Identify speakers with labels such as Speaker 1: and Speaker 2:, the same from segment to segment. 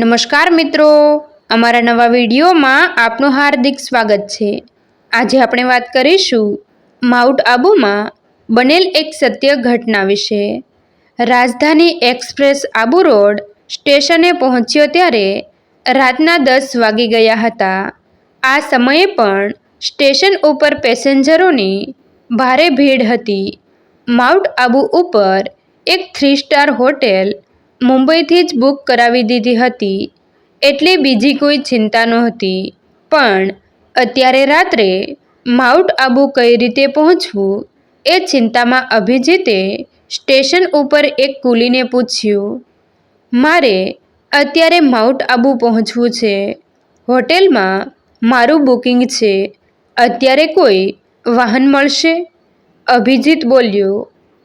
Speaker 1: નમસ્કાર મિત્રો. અમારા નવા વિડીયોમાં આપનું હાર્દિક સ્વાગત છે. આજે આપણે વાત કરીશું માઉન્ટ આબુમાં બનેલ એક સત્ય ઘટના વિશે. રાજધાની એક્સપ્રેસ આબુ રોડ સ્ટેશને પહોંચ્યો ત્યારે રાતના દસ વાગી ગયા હતા. આ સમયે પણ સ્ટેશન ઉપર પેસેન્જરોની ભારે ભીડ હતી. માઉન્ટ આબુ ઉપર એક થ્રી સ્ટાર હોટેલ મુંબઈથી જ બુક કરાવી દીધી હતી. એટલે બીજી કોઈ ચિંતા નહોતી. પણ અત્યારે રાત્રે માઉન્ટ આબુ કઈ રીતે પહોંચવું એ ચિંતામાં અભિજીતે સ્ટેશન ઉપર એક કુલીને પૂછ્યું, મારે અત્યારે માઉન્ટ આબુ પહોંચવું છે. હોટેલમાં મારું બુકિંગ છે. અત્યારે કોઈ વાહન મળશે? અભિજીત બોલ્યો,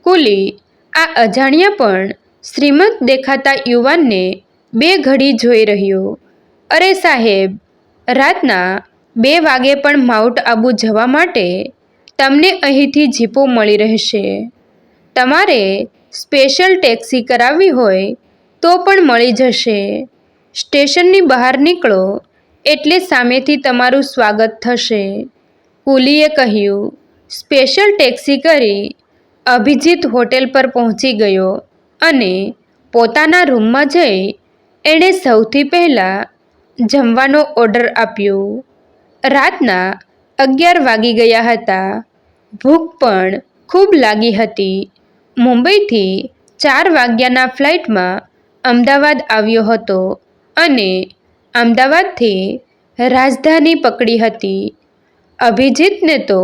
Speaker 1: કુલી, આ અજાણ્યા પણ શ્રીમંત દેખાતા યુવાનને બે ઘડી જોઈ રહ્યો. અરે સાહેબ, રાતના બે વાગે પણ માઉન્ટ આબુ જવા માટે તમને અહીંથી જીપો મળી રહેશે. તમારે સ્પેશિયલ ટેક્સી કરાવવી હોય તો પણ મળી જશે. સ્ટેશનની બહાર નીકળો એટલે સામેથી તમારું સ્વાગત થશે. કુલીએ કહ્યું. સ્પેશિયલ ટેક્સી કરી અભિજીત હોટેલ પર પહોંચી ગયો. અને પોતાના રૂમમાં જઈ એણે સૌથી પહેલાં જમવાનો ઓર્ડર આપ્યો. રાતના અગિયાર વાગી ગયા હતા. ભૂખ પણ ખૂબ લાગી હતી. મુંબઈથી ચાર વાગ્યાના ફ્લાઇટમાં અમદાવાદ આવ્યો હતો અને અમદાવાદથી રાજધાની પકડી હતી. અભિજીતને તો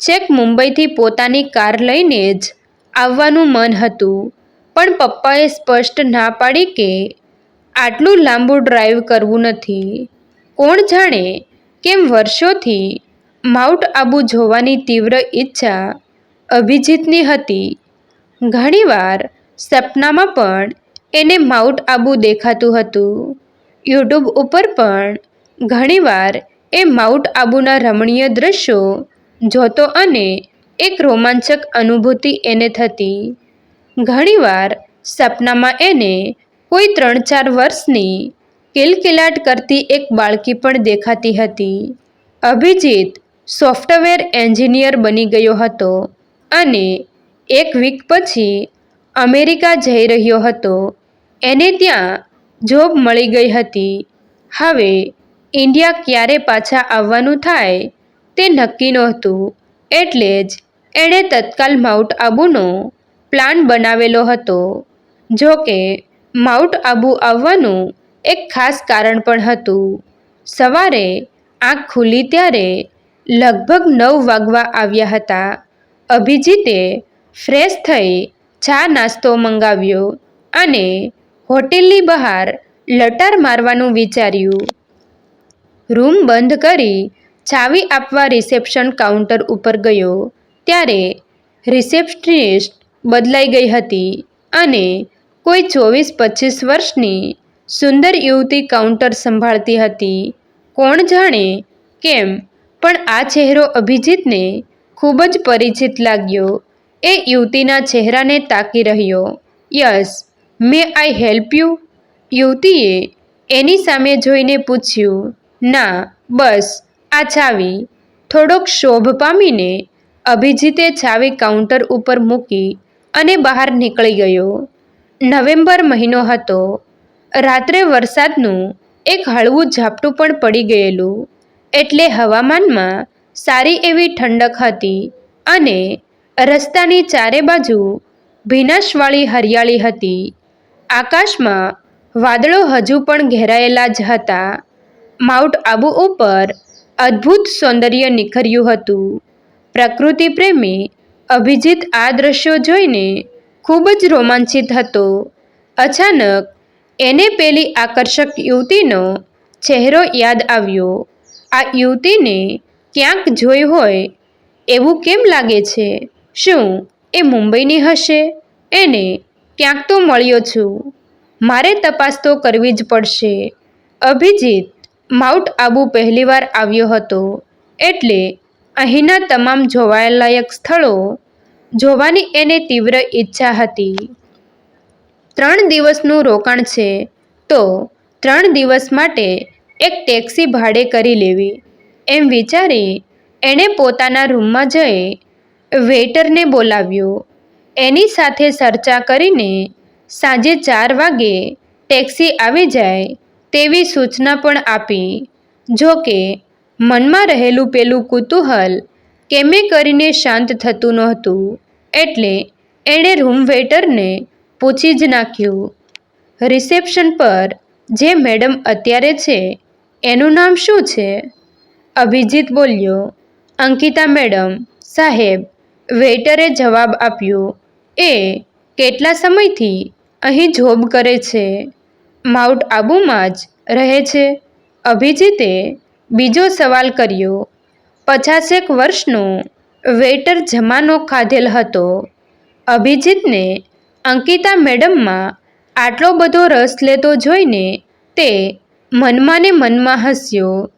Speaker 1: છેક મુંબઈથી પોતાની કાર લઈને જ આવવાનું મન હતું. પણ પપ્પાએ સ્પષ્ટ ના પાડી કે આટલું લાંબુ ડ્રાઈવ કરવું નથી. કોણ જાણે કેમ વર્ષોથી માઉન્ટ આબુ જોવાની તીવ્ર ઈચ્છા અભિજીતની હતી. ઘણીવાર સપનામાં પણ એને માઉન્ટ આબુ દેખાતું હતું. યુટ્યુબ ઉપર પણ ઘણીવાર એ માઉન્ટ આબુના રમણીય દ્રશ્યો જોતો અને એક રોમાંચક અનુભૂતિ એને થતી. ઘણીવાર સપનામાં એને કોઈ ત્રણ ચાર વર્ષની કિલકિલાટ કરતી એક બાળકી પણ દેખાતી હતી. અભિજીત સોફ્ટવેર એન્જિનિયર બની ગયો હતો અને એક વીક પછી અમેરિકા જઈ રહ્યો હતો. એને ત્યાં જોબ મળી ગઈ હતી. હવે ઇન્ડિયા ક્યારે પાછા આવવાનું થાય તે નક્કી નહોતું. એટલે જ એણે તત્કાલ માઉન્ટ આબુનો પ્લાન બનાવેલો હતો. જો કે, માઉન્ટ આબુ આવવાનું એક ખાસ કારણ પણ હતું. સવારે આંખ ખુલી ત્યારે લગભગ નવ વાગવા આવ્યા હતા. અભિજીતે ફ્રેશ થઈ ચા નાસ્તો મંગાવ્યો અને હોટેલની બહાર લટાર મારવાનું વિચાર્યું. રૂમ બંધ કરી ચાવી આપવા રિસેપ્શન કાઉન્ટર ઉપર ગયો. ત્યારે રિસેપ્શનિસ્ટ બદલાઈ ગઈ હતી અને કોઈ ચોવીસ પચીસ વર્ષની સુંદર યુવતી કાઉન્ટર સંભાળતી હતી. કોણ જાણે કેમ, પણ આ ચહેરો અભિજીતને ખૂબ જ પરિચિત લાગ્યો. એ યુવતીના ચહેરાને તાકી રહ્યો. Yes, may I help you? યુવતીએ એની સામે જોઈને પૂછ્યું. ના, બસ, આ ચાવી. થોડોક શોભ પામીને અભિજીતે ચાવી કાઉન્ટર ઉપર મૂકી અને બહાર નીકળી ગયો. નવેમ્બર મહિનો હતો. રાત્રે વરસાદનું એક હળવું ઝાપટું પણ પડી ગયેલું. એટલે હવામાનમાં સારી એવી ઠંડક હતી અને રસ્તાની ચારે બાજુ ભીનાશવાળી હરિયાળી હતી. આકાશમાં વાદળો હજુ પણ ઘેરાયેલા જ હતા. માઉન્ટ આબુ ઉપર અદ્ભુત સૌંદર્ય નિખર્યું હતું. પ્રકૃતિ પ્રેમી અભિજીત આ દ્રશ્યો જોઈને ખૂબ જ રોમાંચિત હતો. અચાનક એને પેલી આકર્ષક યુવતીનો ચહેરો યાદ આવ્યો. આ યુવતીને ક્યાંક જોઈ હોય એવું કેમ લાગે છે? શું એ મુંબઈની હશે? એને ક્યાંક તો મળ્યો છું. મારે તપાસ તો કરવી જ પડશે. અભિજીત માઉન્ટ આબુ પહેલીવાર આવ્યો હતો. એટલે અહીંના તમામ જોવાલાયક સ્થળો જોવાની એને તીવ્ર ઈચ્છા હતી. ત્રણ દિવસનું રોકાણ છે, તો ત્રણ દિવસ માટે એક ટેક્સી ભાડે કરી લેવી. એમ વિચારી એણે પોતાના રૂમમાં જઈ વેઇટરને બોલાવ્યો. એની સાથે ચર્ચા કરીને સાંજે ચાર વાગે ટેક્સી આવી જાય તેવી સૂચના પણ આપી. જો કે મનમાં રહેલું પેલું કુતૂહલ કેમે કરીને શાંત થતું નહોતું. એટલે એણે રૂમ વેઇટરને પૂછી જ નાખ્યું, રિસેપ્શન પર જે મેડમ અત્યારે છે, એનું નામ શું છે? અભિજીત બોલ્યો, અંકિતા મેડમ, સાહેબ વેઇટરે જવાબ આપ્યો, એ કેટલા સમયથી અહીં જોબ કરે છે? માઉન્ટ આબુમાં જ રહે છે? અભિજીતે બીજો સવાલ કર્યો. પચાસેક વર્ષનો વેઇટર જમાનો ખાધેલ હતો. અભિજીતને અંકિતા મેડમમાં આટલો બધો રસ લેતો જોઈને તે મનમાં ને મનમાં હસ્યો.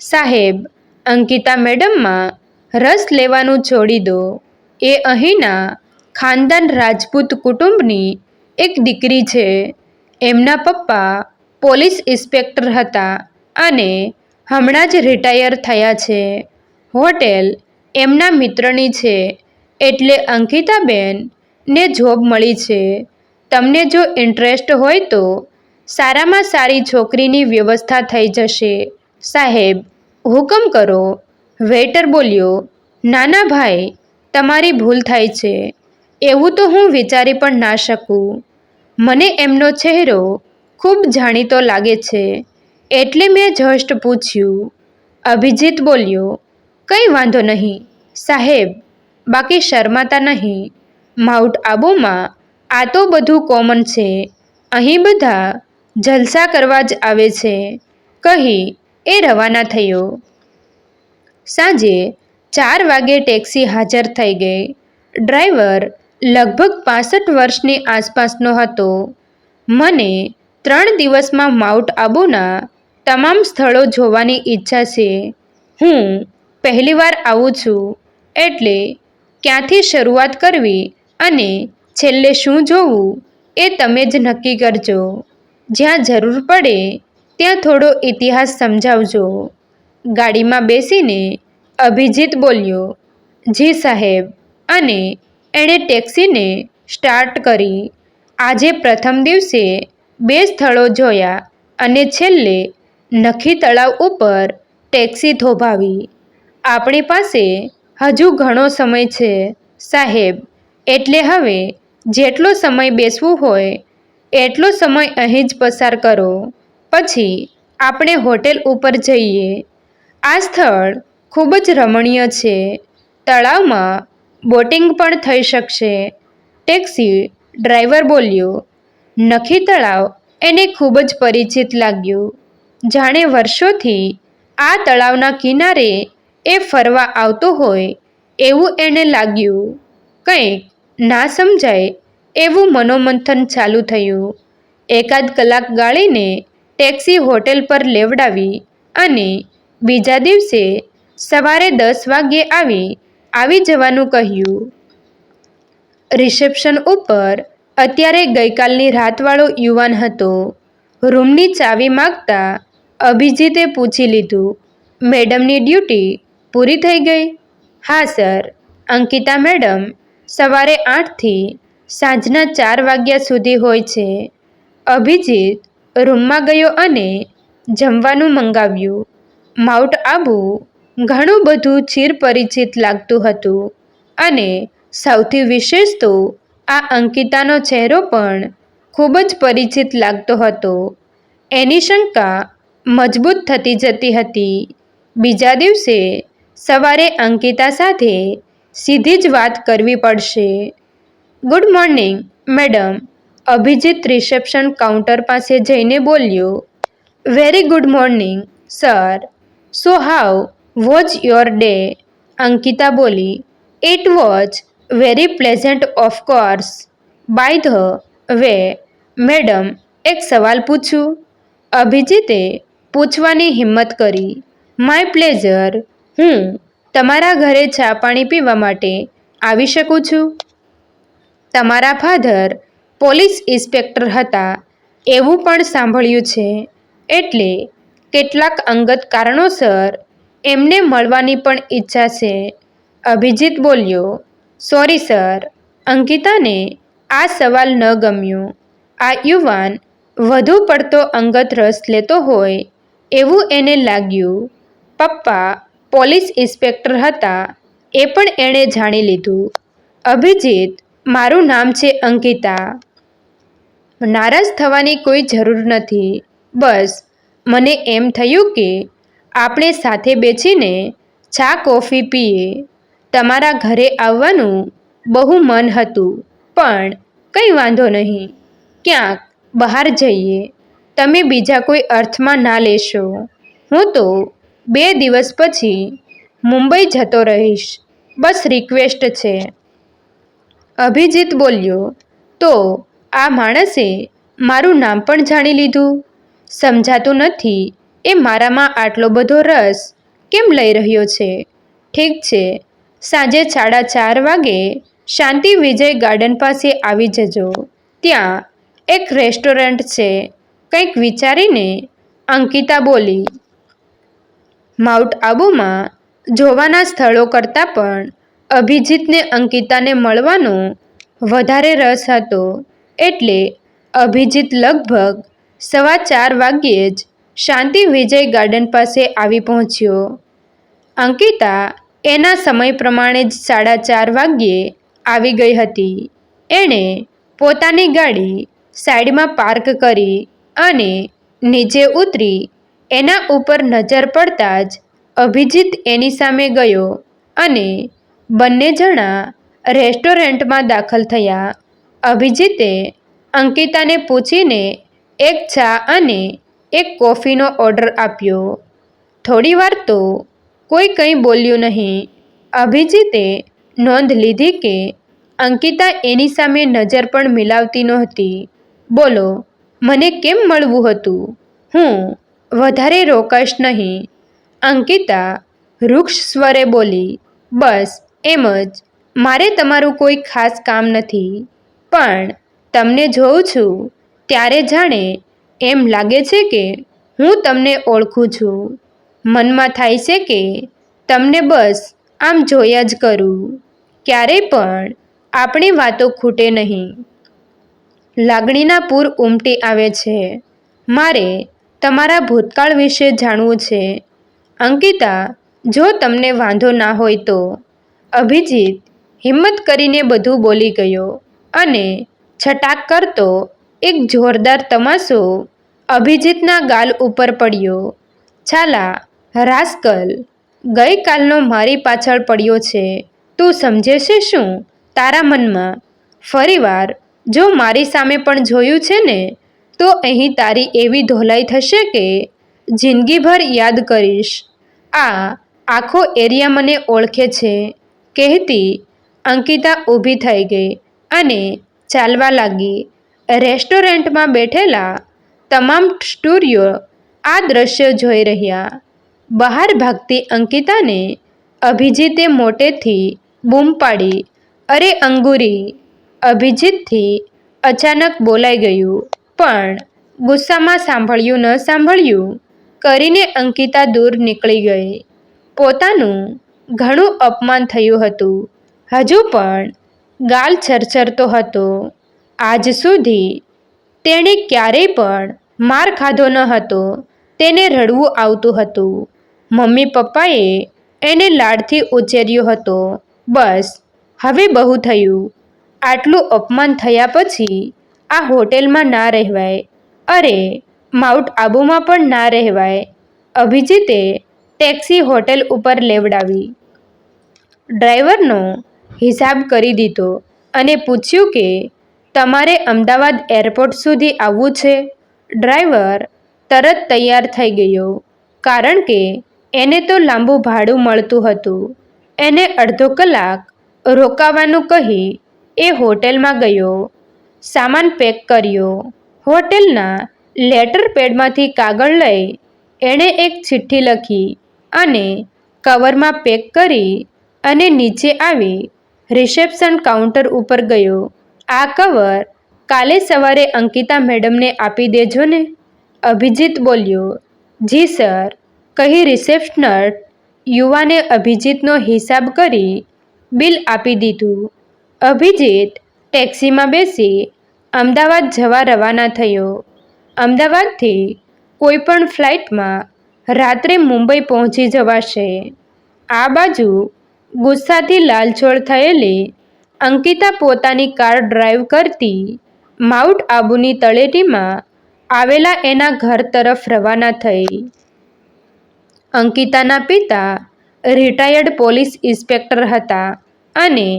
Speaker 1: સાહેબ, અંકિતા મેડમમાં રસ લેવાનું છોડી દો. એ અહીંના ખાનદાન રાજપૂત કુટુંબની એક દીકરી છે. એમના પપ્પા પોલીસ ઇન્સ્પેક્ટર હતા અને હમણાં જ રિટાયર થયા છે. હોટેલ એમના મિત્રની છે. એટલે અંકિતાબેન ને જોબ મળી છે. તમને જો ઇન્ટરેસ્ટ હોય તો સારામાં સારી છોકરીની વ્યવસ્થા થઈ જશે. સાહેબ, હુકમ કરો. વેઇટર બોલ્યો, નાના ભાઈ, તમારી ભૂલ થાય છે. એવું તો હું વિચારી પણ ના શકું. મને એમનો ચહેરો ખૂબ જાણીતો લાગે છે. એટલે મેં જસ્ટ પૂછ્યું. અભિજીત બોલ્યો, કંઈ વાંધો નહીં. સાહેબ, બાકી શરમાતા નહીં. માઉન્ટ આબુમાં આ તો બધું કોમન છે. અહીં બધા જલસા કરવા જ આવે છે. કહી એ રવાના થયો. સાંજે ચાર વાગે ટેક્સી હાજર થઈ ગઈ. ડ્રાઈવર લગભગ પાસઠ વર્ષની આસપાસનો હતો. મને ત્રણ દિવસમાં માઉન્ટ આબુના તમામ સ્થળો જોવાની ઈચ્છા છે. હું પહેલીવાર આવું છું, એટલે ક્યાંથી શરૂઆત કરવી અને છેલ્લે શું જોવું એ તમે જ નક્કી કરજો. જ્યાં જરૂર પડે ત્યાં થોડો ઇતિહાસ સમજાવજો. ગાડીમાં બેસીને અભિજીત બોલ્યો, જી સાહેબ, અને એણે ટેક્સીને સ્ટાર્ટ કરી. આજે પ્રથમ દિવસે બે સ્થળો જોયા અને છેલ્લે નખી તળાવ ઉપર ટેક્સી થોભાવી આપણી પાસે હજુ ઘણો સમય છે, સાહેબ. એટલે હવે જેટલો સમય બેસવું હોય, એટલો સમય અહીં જ પસાર કરો. પછી આપણે હોટેલ ઉપર જઈએ. આ સ્થળ ખૂબ જ રમણીય છે. તળાવમાં બોટિંગ પણ થઈ શકશે. ટેક્સી ડ્રાઈવર બોલ્યો, નખી તળાવ એને ખૂબ જ પરિચિત લાગ્યું. જાણે વર્ષોથી આ તળાવના કિનારે એ ફરવા આવતો હોય એવું એને લાગ્યું. કંઈક ના સમજાય એવું મનોમંથન ચાલુ થયું. એકાદ કલાક ગાળીને ટેક્સી હોટેલ પર લેવડાવી અને બીજા દિવસે સવારે દસ વાગ્યે આવી આવી જવાનું કહ્યું. રિસેપ્શન ઉપર અત્યારે ગઈકાલની રાતવાળો યુવાન હતો. રૂમની ચાવી માગતા અભિજીતે પૂછી લીધું, મેડમની ડ્યુટી પૂરી થઈ ગઈ? હા, સર. અંકિતા મેડમ સવારે આઠથી સાંજના ચાર વાગ્યા સુધી હોય છે. અભિજીત રૂમમાં ગયો અને જમવાનું મંગાવ્યું. માઉન્ટ આબુ ઘણું બધું ચિરપરિચિત લાગતું હતું અને સૌથી વિશેષ તો આ અંકિતાનો ચહેરો પણ ખૂબ જ પરિચિત લાગતો હતો. એની શંકા મજબૂત થતી જતી હતી. બીજા દિવસે સવારે અંકિતા સાથે સીધી જ વાત કરવી પડશે. Good morning, madam, Abhijit reception counter પાસે જઈને બોલ્યો. Very good morning, sir. So how was your day? Ankita બોલી. It was very pleasant of course by the way, madam, એક સવાલ પૂછું. અભિજીતે પૂછવાની હિંમત કરી. માય પ્લેઝર, હું તમારા ઘરે ચા પાણી પીવા માટે આવી શકું છું? તમારા ફાધર પોલીસ ઇન્સ્પેક્ટર હતા, એવું પણ સાંભળ્યું છે. એટલે કેટલાક અંગત કારણોસર એમને મળવાની પણ ઈચ્છા છે. અભિજીત બોલ્યો, સોરી સર, અંકિતાને આ સવાલ ન ગમ્યો. આ યુવાન વધુ પડતો અંગત રસ લેતો હોય એવું એને લાગ્યું, પપ્પા, પોલીસ ઇન્સ્પેક્ટર હતા, એ પણ એણે જાણી લીધું. અભિજીત, મારું નામ છે અંકિતા. નારાજ થવાની કોઈ જરૂર નથી. બસ, મને એમ થયું કે આપણે સાથે બેસીને ચા, કોફી પીએ. તમારા ઘરે આવવાનું બહુ મન હતું, પણ કંઈ વાંધો નહીં. ક્યાંક બહાર જઈએ. તમે બીજા કોઈ અર્થમાં ના લેશો. હું તો બે દિવસ પછી મુંબઈ જતો રહીશ. બસ રિક્વેસ્ટ છે. અભિજીત બોલ્યો, તો આ માણસે મારું નામ પણ જાણી લીધું? સમજાતું નથી એ મારામાં આટલો બધો રસ કેમ લઈ રહ્યો છે? ઠીક છે, સાંજે સાડા ચાર વાગે શાંતિ વિજય ગાર્ડન પાસે આવી જજો. ત્યાં એક રેસ્ટોરન્ટ છે. કંઈક વિચારીને અંકિતા બોલી, માઉન્ટ આબુમાં જોવાના સ્થળો કરતાં પણ અભિજીતને અંકિતાને મળવાનો વધારે રસ હતો. એટલે અભિજીત લગભગ સવા ચાર વાગ્યે જ શાંતિ વિજય ગાર્ડન પાસે આવી પહોંચ્યો. અંકિતા એના સમય પ્રમાણે જ સાડા ચાર વાગ્યે આવી ગઈ હતી. એણે પોતાની ગાડી સાઈડમાં પાર્ક કરી અને નીચે ઉતરી એના ઉપર નજર પડતા જ અભિજીત એની સામે ગયો અને બંને જણા રેસ્ટોરન્ટમાં દાખલ થયા. અભિજીતે અંકિતાને પૂછીને એક ચા અને એક કોફીનો ઓર્ડર આપ્યો. થોડીવાર તો કોઈ કંઈ બોલ્યું નહીં. અભિજીતે નોંધ લીધી કે અંકિતા એની સામે નજર પણ મિલાવતી નહોતી. બોલો મને કેમ મળવું હતું? હું વધારે રોકાશ નહીં. અંકિતા વૃક્ષ સ્વરે બોલી, બસ, એમ જ. મારે તમારું કોઈ ખાસ કામ નથી. પણ તમને જોઉં છું. ત્યારે જાણે એમ લાગે છે કે હું તમને ઓળખું છું. મનમાં થાય છે કે તમને બસ આમ જોયા જ કરું. ક્યારેય પણ આપણી વાતો ખૂટે નહીં. લાગણીના પૂર ઉમટી આવે છે. મારે તમારા ભૂતકાળ વિશે જાણવું છે. અંકિતા, જો તમને વાંધો ના હોય તો. અભિજીત હિંમત કરીને બધું બોલી ગયો અને છટાક કરતો એક જોરદાર તમાશો અભિજીતના ગાલ ઉપર પડ્યો. છાલા, રાસ્કલ, ગઈકાલનો મારી પાછળ પડ્યો છે. તું સમજે છે શું? તારા મનમાં ફરીવાર જો મારી સામે પણ જોયું છે ને, તો અહીં તારી એવી ધોલાઈ થશે કે જિંદગીભર યાદ કરીશ. આ આખો એરિયા મને ઓળખે છે. કહેતી અંકિતા ઊભી થઈ ગઈ અને ચાલવા લાગી. રેસ્ટોરન્ટમાં બેઠેલા તમામ સ્ટુરિયો આ દ્રશ્ય જોઈ રહ્યા. બહાર ભાગતી અંકિતાને અભિજીતે મોટેથી બૂમ પાડી. અરે અંગુરી અભિજીતથી અચાનક બોલાઈ ગયું. પણ ગુસ્સામાં સાંભળ્યું ન સાંભળ્યું, કરીને અંકિતા દૂર નીકળી ગઈ. પોતાનું ઘણું અપમાન થયું હતું. હજુ પણ ગાલ છરછરતો હતો. આજ સુધી તેણે ક્યારેય પણ માર ખાધો ન હતો. તેને રડવું આવતું હતું. મમ્મી પપ્પાએ એને લાડથી ઉછેર્યો હતો. બસ, હવે બહુ થયું. આટલું અપમાન થયા પછી આ હોટેલમાં ના રહેવાય. અરે, માઉન્ટ આબુમાં પણ ના રહેવાય. અભિજીતે ટેક્સી હોટેલ ઉપર લેવડાવી. ડ્રાઈવરનો હિસાબ કરી દીધો અને પૂછ્યું કે, તમારે અમદાવાદ એરપોર્ટ સુધી આવવું છે? ડ્રાઈવર તરત તૈયાર થઈ ગયો, કારણ કે એને તો લાંબુ ભાડું મળતું હતું. એને અડધો કલાક રોકાવાનું કહી એ હોટેલમાં ગયો, સામાન પેક કર્યો, હોટેલના લેટર પેડમાંથી કાગળ લઈ એણે એક ચિઠ્ઠી લખી અને કવરમાં પેક કરી અને નીચે આવી રિસેપ્શન કાઉન્ટર ઉપર ગયો. આ કવર કાલે સવારે અંકિતા મેડમને આપી દેજો ને? અભિજીત બોલ્યો, જી સર, કહી રિસેપ્શનર યુવાને અભિજીતનો હિસાબ કરી બિલ આપી દીધું. અભિજીત ટેક્સીમાં બેસી અમદાવાદ જવા રવાના થયો. અમદાવાદથી કોઈ પણ ફ્લાઇટમાં રાત્રે મુંબઈ પહોંચી જવાશે. આ બાજુ ગુસ્સાથી લાલચોળ થયેલી અંકિતા પોતાની કાર ડ્રાઈવ કરતી માઉન્ટ આબુની તળેટીમાં આવેલા એના ઘર તરફ રવાના થઈ. અંકિતાના પિતા રિટાયર્ડ પોલીસ ઇન્સ્પેક્ટર હતા અને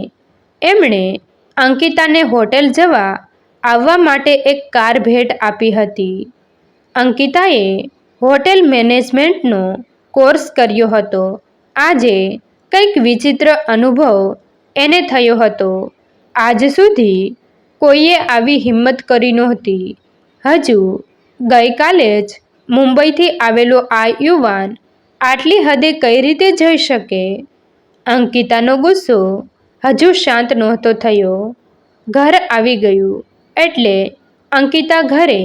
Speaker 1: એમણે અંકિતાને હોટેલ જવા આવવા માટે એક કાર ભેટ આપી હતી. અંકિતાએ હોટેલ મેનેજમેન્ટનો કોર્સ કર્યો હતો. આજે કંઈક વિચિત્ર અનુભવ એને થયો હતો. આજ સુધી કોઈએ આવી હિંમત કરી નહોતી. હજુ ગઈકાલે જ મુંબઈથી આવેલો આ યુવાન આટલી હદે કઈ રીતે જઈ શકે? અંકિતાનો ગુસ્સો હજુ શાંત નહોતો થયો. ઘર આવી ગયું એટલે અંકિતા ઘરે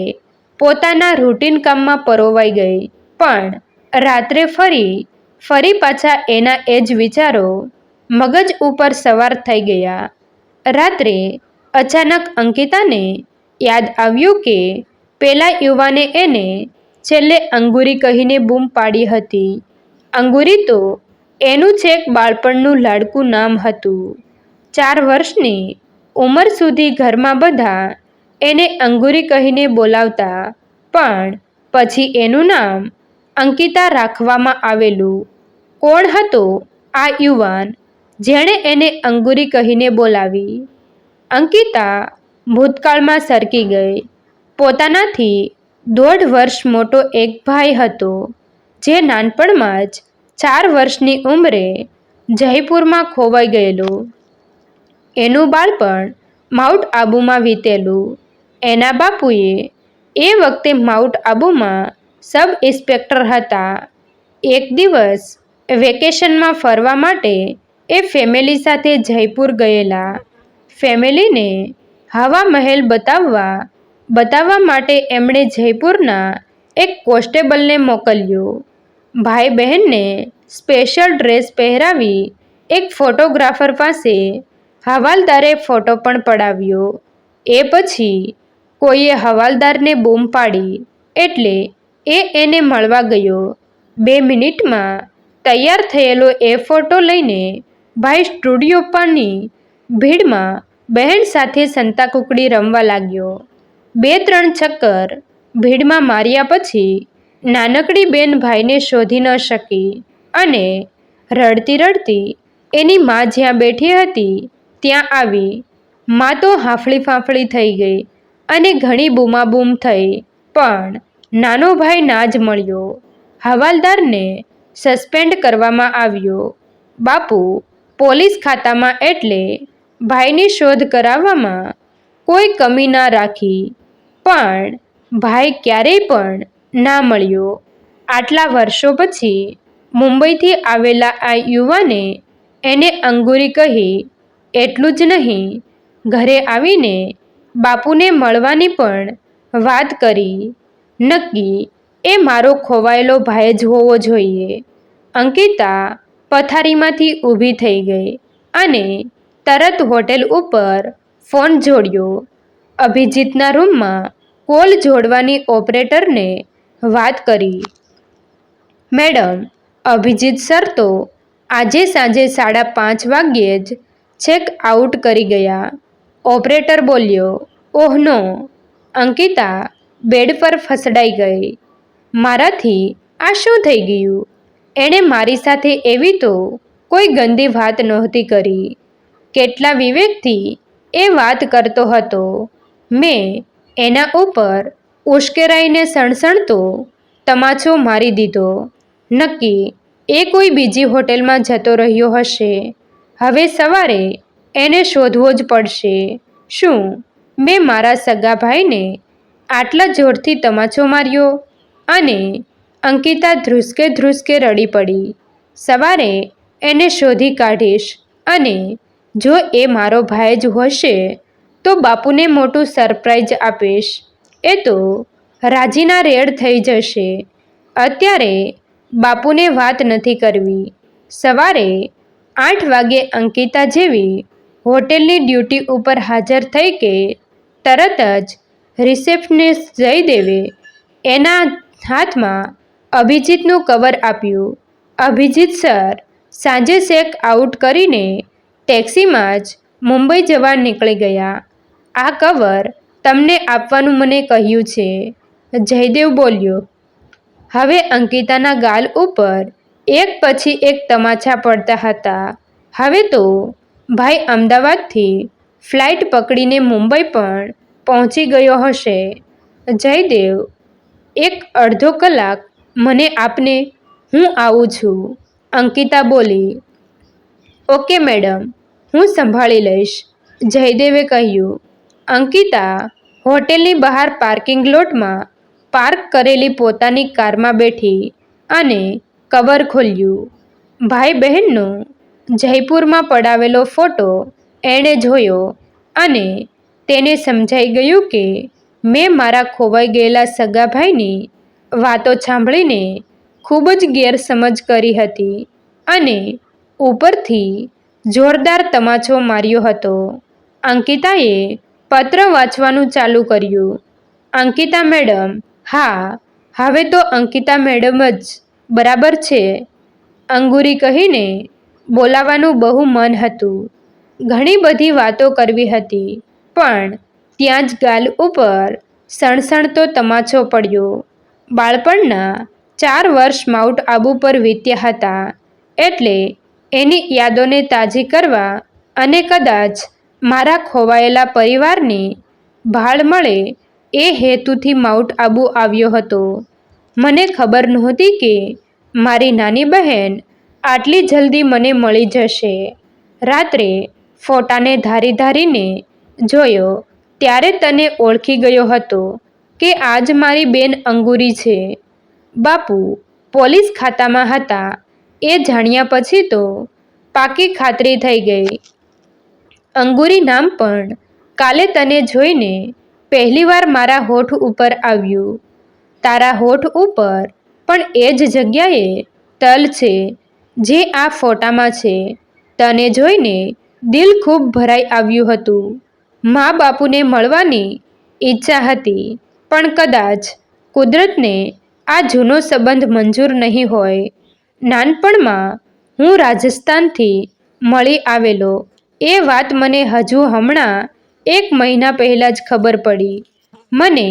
Speaker 1: પોતાના રૂટીન કામમાં પરોવાઈ ગઈ. પણ રાત્રે ફરી ફરી પાછા એના એ જ વિચારો મગજ ઉપર સવાર થઈ ગયા. રાત્રે અચાનક અંકિતાને યાદ આવ્યું કે પેલા યુવાને એને છેલ્લે અંગુરી કહીને બૂમ પાડી હતી. અંગુરી તો એનું છેક બાળપણનું લાડકું નામ હતું. ચાર વર્ષની ઉંમર સુધી ઘરમાં બધા એને અંગુરી કહીને બોલાવતા, પણ પછી એનું નામ અંકિતા રાખવામાં આવેલું. કોણ હતો આ યુવાન જેણે એને અંગુરી કહીને બોલાવી? અંકિતા ભૂતકાળમાં સરકી ગઈ. પોતાનાથી દોઢ વર્ષ મોટો એક ભાઈ હતો, જે નાનપણમાં જ ચાર વર્ષની ઉંમરે જયપુરમાં ખોવાઈ ગયેલો. એનું બાળપણ માઉન્ટ આબુમાં વીતેલું. એના બાપુએ એ વખતે માઉન્ટ આબુમાં સબ ઇન્સ્પેક્ટર હતા. એક દિવસ વેકેશનમાં ફરવા માટે એ ફેમિલી સાથે જયપુર ગયેલા. ફેમિલીને હવા મહેલ બતાવવા બતાવવા માટે એમણે જયપુરના એક કોન્સ્ટેબલને મોકલ્યો. ભાઈ બહેનને સ્પેશિયલ ડ્રેસ પહેરાવી એક ફોટોગ્રાફર પાસે હવાલદારે ફોટો પણ પડાવ્યો. એ પછી કોઈએ હવાલદારને બૂમ પાડી એટલે એ એને મળવા ગયો. બે મિનિટમાં તૈયાર થયેલો એ ફોટો લઈને ભાઈ સ્ટુડિયો પરની ભીડમાં બહેન સાથે સંતાકુકડી રમવા લાગ્યો. બે ત્રણ ચક્કર ભીડમાં માર્યા પછી નાનકડી બેન ભાઈને શોધી ન શકી અને રડતી રડતી એની મા જ્યાં બેઠી હતી ત્યાં આવી. મા તો હાંફળી ફાંફળી થઈ ગઈ અને ઘણી બૂમાબૂમ થઈ. પણ નાનો ભાઈ ના જ મળ્યો. હવાલદારને સસ્પેન્ડ કરવામાં આવ્યો. બાપુ, પોલીસ ખાતામાં એટલે ભાઈની શોધ કરાવવામાં કોઈ કમી ના રાખી. પણ ભાઈ ક્યારેય પણ ના મળ્યો. આટલા વર્ષો પછી મુંબઈથી આવેલા આ યુવાને એને અંગુરી કહી એટલું જ નહીં, ઘરે આવીને બાપુને મળવાની પણ વાત કરી. નક્કી, એ મારો ખોવાયેલો ભાઈ જ હોવો જોઈએ. અંકિતા પથારીમાંથી ઊભી થઈ ગઈ અને તરત હોટેલ ઉપર ફોન જોડ્યો. અભિજીતના રૂમમાં કોલ જોડવાની ઓપરેટરને વાત કરી. મેડમ, અભિજીત સર તો આજે સાંજે સાડા પાંચ વાગ્યે જ ચેક આઉટ કરી ગયા. ઓપરેટર બોલ્યો, ઓહ નો. અંકિતા બેડ પર ફસડાઈ ગઈ. મારાથી આ શું થઈ ગયું? એણે મારી સાથે એવી તો કોઈ ગંદી વાત નહોતી કરી. કેટલા વિવેકથી એ વાત કરતો હતો. મેં એના ઉપર ઉશ્કેરાઈને સણસણતો તમાચો મારી દીધો. નક્કી એ કોઈ બીજી હોટેલમાં જતો રહ્યો હશે. હવે સવારે એને શોધવો જ પડશે. શું મેં મારા સગા ભાઈને આટલા જોરથી તમાચો માર્યો? અને અંકિતા ધ્રુસકે ધ્રુસકે રડી પડી. સવારે એને શોધી કાઢીશ અને જો એ મારો ભાઈ જ હશે તો બાપુને મોટું સરપ્રાઈઝ આપીશ. એ તો રાજીના રેડ થઈ જશે. અત્યારે બાપુને વાત નથી કરવી. સવારે આઠ વાગે અંકિતા જેવી હોટેલની ડ્યુટી ઉપર હાજર થઈ કે તરત જ રિસેપ્શનિસ્ટ જયદેવે એના હાથમાં અભિજીતનું કવર આપ્યું. અભિજીત સર, સાંજે શેક આઉટ કરીને ટેક્સીમાં જ મુંબઈ જવા નીકળી ગયા. આ કવર તમને આપવાનું મને કહ્યું છે. જયદેવ બોલ્યો, હવે અંકિતાના ગાલ ઉપર એક પછી એક તમાચા પડતા હતા. હવે તો ભાઈ અમદાવાદથી ફ્લાઇટ પકડીને મુંબઈ પણ પહોંચી ગયો હશે. જયદેવ, એક અડધો કલાક મને આપને, હું આવું છું. અંકિતા બોલી, ઓકે મેડમ, હું સંભાળી લઈશ. જયદેવે કહ્યું, અંકિતા, હોટેલની બહાર પાર્કિંગ લોટમાં પાર્ક કરેલી પોતાની કારમાં બેઠી અને કવર ખોલ્યું. ભાઈ બહેનનો જયપુરમાં પડાવેલો ફોટો એણે જોયો અને તેને સમજાઈ ગયું કે મેં મારા ખોવાઈ ગયેલા સગાભાઈની વાતો સાંભળીને ખૂબ જ ગેરસમજ કરી હતી અને ઉપરથી જોરદાર તમાચો માર્યો હતો. અંકિતાએ પત્ર વાંચવાનું ચાલુ કર્યું. અંકિતા મેડમ, હા, હવે તો અંકિતા મેડમ જ બરાબર છે. અંગુરી કહીને બોલાવાનું બહુ મન હતું. ઘણી બધી વાતો કરવી હતી, પણ ત્યાં જ ગાલ ઉપર સણસણતો તમાચો પડ્યો. બાળપણના ચાર વર્ષ માઉન્ટ આબુ પર વીત્યા હતા, એટલે એની યાદોને તાજી કરવા અને કદાચ મારા ખોવાયેલા પરિવારને ભાળ મળે એ હેતુથી માઉન્ટ આબુ આવ્યો હતો. મને ખબર નહોતી કે મારી નાની બહેન આટલી જલ્દી મને મળી જશે. રાત્રે ફોટાને ધારી ધારીને જોયો, ત્યારે તને ઓળખી ગયો હતો કે આજ મારી બેન અંગુરી છે. બાપુ પોલીસ ખાતામાં હતા. એ જાણ્યા પછી તો પાકી ખાતરી થઈ ગઈ. અંગુરી નામ પણ કાલે તને જોઈને પહેલીવાર મારા હોઠ ઉપર આવ્યું. તારા હોઠ ઉપર. પણ એ જ જગ્યાએ તલ છે, જે આ ફોટામાં છે. તને જોઈને દિલ ખૂબ ભરાઈ આવ્યું હતું. મા બાપુને મળવાની ઈચ્છા હતી, પણ કદાચ કુદરતને આ જૂનો સંબંધ મંજૂર નહીં હોય. નાનપણમાં હું રાજસ્થાનથી મળી આવેલો. એ વાત મને હજુ હમણાં એક મહિના પહેલાં જ ખબર પડી. મને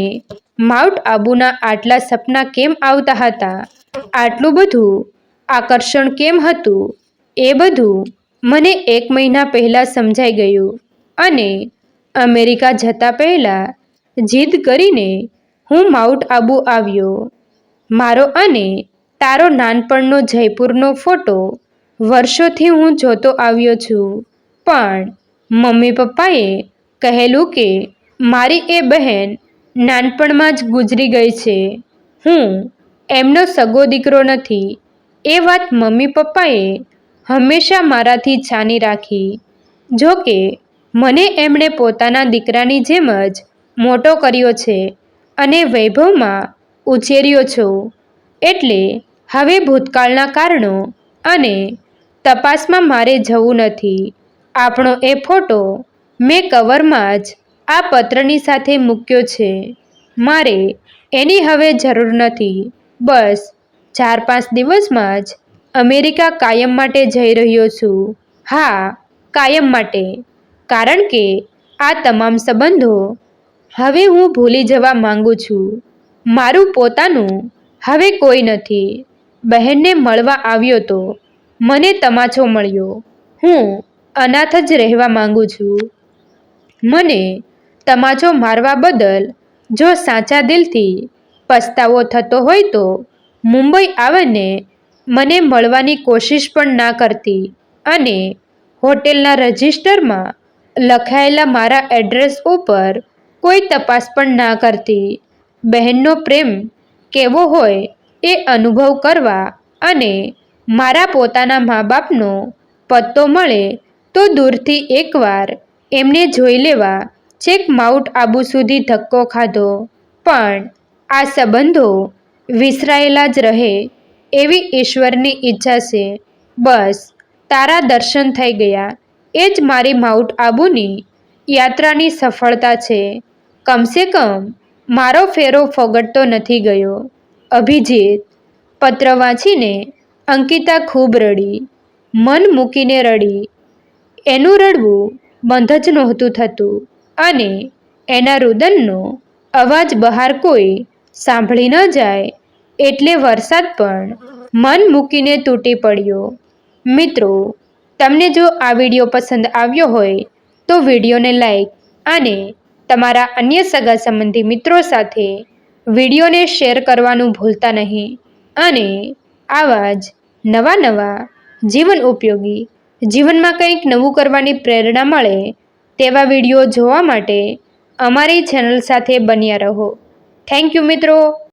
Speaker 1: માઉન્ટ આબુના આટલા સપના કેમ આવતા હતા? આટલું બધું? આકર્ષણ કેમ હતું? એ બધું મને એક મહિના પહેલાં સમજાઈ ગયું. અને અમેરિકા જતા પહેલાં જીદ કરીને હું માઉન્ટ આબુ આવ્યો. મારો અને તારો નાનપણનો જયપુરનો ફોટો વર્ષોથી હું જોતો આવ્યો છું. પણ મમ્મી પપ્પાએ કહેલું કે મારી એ બહેન નાનપણમાં જ ગુજરી ગઈ છે. હું, એમનો સગો દીકરો નથી. એ વાત મમ્મી પપ્પાએ હંમેશા મારાથી છાની રાખી. જો કે, મને એમણે પોતાના દીકરાની જેમ જ મોટો કર્યો છે અને વૈભવમાં ઉછેર્યો છો. એટલે હવે ભૂતકાળના કારણો અને તપાસમાં મારે જવું નથી. આપણો એ ફોટો મેં કવરમાં જ આ પત્રની સાથે મૂક્યો છે. મારે એની હવે જરૂર નથી. બસ, ચાર પાંચ દિવસમાં જ અમેરિકા કાયમ માટે જઈ રહ્યો છું. હા, કાયમ માટે. કારણ કે આ તમામ સંબંધો હવે હું ભૂલી જવા માંગુ છું. મારું પોતાનું હવે કોઈ નથી. બહેનને મળવા આવ્યો તો મને તમાચો મળ્યો. હું અનાથ જ રહેવા માંગુ છું. મને તમાચો મારવા બદલ જો સાચા દિલથી પસ્તાવો થતો હોય તો મુંબઈ આવીને મને મળવાની કોશિશ પણ ના કરતી અને હોટેલના રજિસ્ટરમાં લખાયેલા મારા એડ્રેસ ઉપર કોઈ તપાસ પણ ના કરતી. બહેનનો પ્રેમ કેવો હોય એ અનુભવ કરવા અને મારા પોતાના મા બાપનો પત્તો મળે તો દૂરથી એકવાર એમને જોઈ લેવા છેક માઉન્ટ આબુ સુધી ધક્કો ખાધો. પણ આ સંબંધો વિસરાયેલા જ રહે એવી ઈશ્વરની ઈચ્છા છે. બસ, તારા દર્શન થઈ ગયા. એ જ મારી માઉન્ટ આબુની યાત્રાની સફળતા છે. કમસે કમ મારો ફેરો ફોગટતો નથી ગયો. અભિજીત, પત્ર વાંચીને અંકિતા ખૂબ રડી. મન મૂકીને રડી. એનું રડવું બંધ જ નહોતું થતું. અને એના રુદનનો અવાજ બહાર કોઈ સાંભળી ન જાય એટલે વરસાદ પણ મન મૂકીને તૂટી પડ્યો. મિત્રો, તમને જો આ વીડિયો પસંદ આવ્યો હોય તો વિડીયોને લાઈક અને તમારા અન્ય સગા સંબંધી મિત્રો સાથે વિડીયોને શેર કરવાનું ભૂલતા નહીં. અને આવા જ નવા નવા જીવન ઉપયોગી જીવનમાં કંઈક નવું કરવાની પ્રેરણા મળે તેવા વીડિયો જોવા માટે અમારી ચેનલ સાથે બન્યા રહો. થેન્ક યુ મિત્રો.